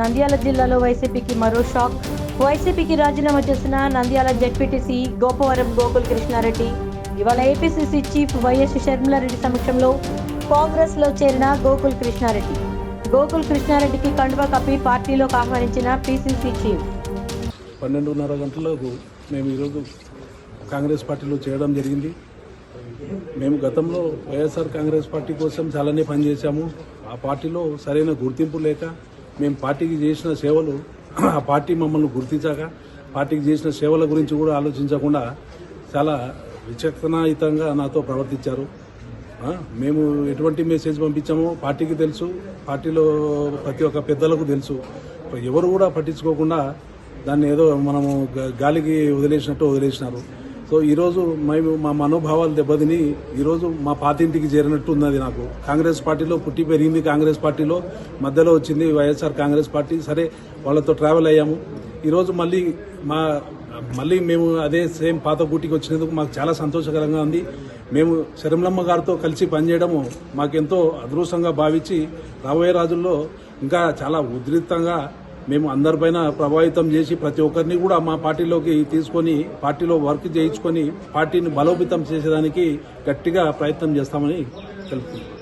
నంద్యాల జిల్లాలో వైసీపీకి మరో షాక్. వైసీపీకి రాజీనామా చేసిన నంద్యాల జెడ్పీటీసీ గోపవరం గోకుల్ కృష్ణారెడ్డి ఇవాళ ఏపీసీసీ చీఫ్ వైఎస్ షర్మిలారెడ్డి సమక్షంలో కాంగ్రెస్లో చేరిన గోకుల్ కృష్ణారెడ్డి. గోకుల్ కృష్ణారెడ్డికి కండువా కప్పి పార్టీలోకి ఆహ్వానించిన పీసీసీ చీఫ్. పన్నెండున్నర గంటలకు మేము ఈరోజు కాంగ్రెస్ పార్టీలో చేయడం జరిగింది. మేము గతంలో వైఎస్ఆర్ కాంగ్రెస్ పార్టీ కోసం చాలానే పనిచేశాము. ఆ పార్టీలో సరైన గుర్తింపు లేక మేము పార్టీకి చేసిన సేవలు ఆ పార్టీ మమ్మల్ని గుర్తించాక పార్టీకి చేసిన సేవల గురించి కూడా ఆలోచించకుండా చాలా విచక్షణాయుతంగా నాతో ప్రవర్తించారు. మేము ఎటువంటి మెసేజ్ పంపించామో పార్టీకి తెలుసు పార్టీలో ప్రతి ఒక్క పెద్దలకు తెలుసు. ఎవరు కూడా పట్టించుకోకుండా దాన్ని ఏదో మనము గ- గాలికి వదిలేసినట్టు వదిలేసినారు. సో ఈరోజు మేము మా మనోభావాలు దెబ్బతిని ఈరోజు మా పాతింటికి చేరినట్టు ఉన్నది నాకు. కాంగ్రెస్ పార్టీలో పుట్టి పెరిగింది కాంగ్రెస్ పార్టీలో మధ్యలో వచ్చింది వైఎస్ఆర్ కాంగ్రెస్ పార్టీ. సరే వాళ్ళతో ట్రావెల్ అయ్యాము. ఈరోజు మళ్ళీ మా మళ్ళీ మేము అదే సేమ్ పాత గూటికి వచ్చినందుకు మాకు చాలా సంతోషకరంగా ఉంది. మేము శరంలమ్మ గారితో కలిసి పనిచేయడము మాకెంతో అదృష్టంగా భావించి రాబోయే రోజుల్లో ఇంకా చాలా ఉధృతంగా మేము అందరిపైన ప్రభావితం చేసి ప్రతి ఒక్కరిని కూడా మా పార్టీలోకి తీసుకొని పార్టీలో వర్క్ చేయించుకొని పార్టీని బలోపేతం చేసేదానికి గట్టిగా ప్రయత్నం చేస్తామని తెలుపుతున్నాం.